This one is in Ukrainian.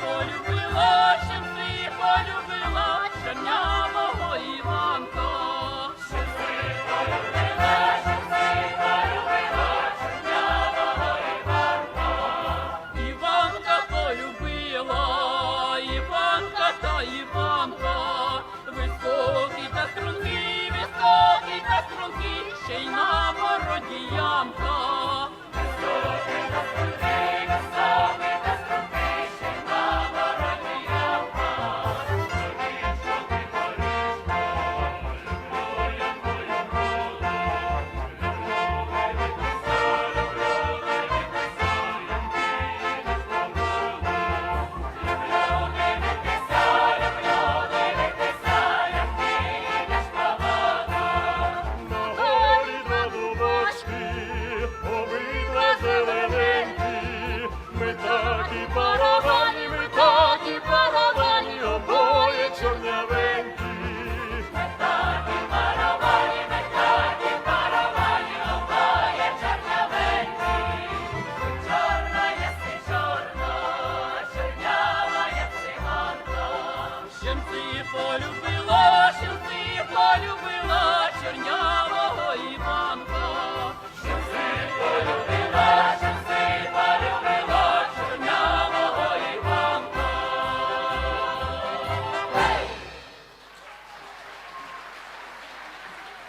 полюбила, щоб ти полюбила чорнявого Іванка. Щоб ти полюбила, щоб полюбила чорнявого Іванка. Іванка полюбила, Іванка та Іванка, високий та стрункий, високий та стрункий, ще й на бороді ямка. പോലും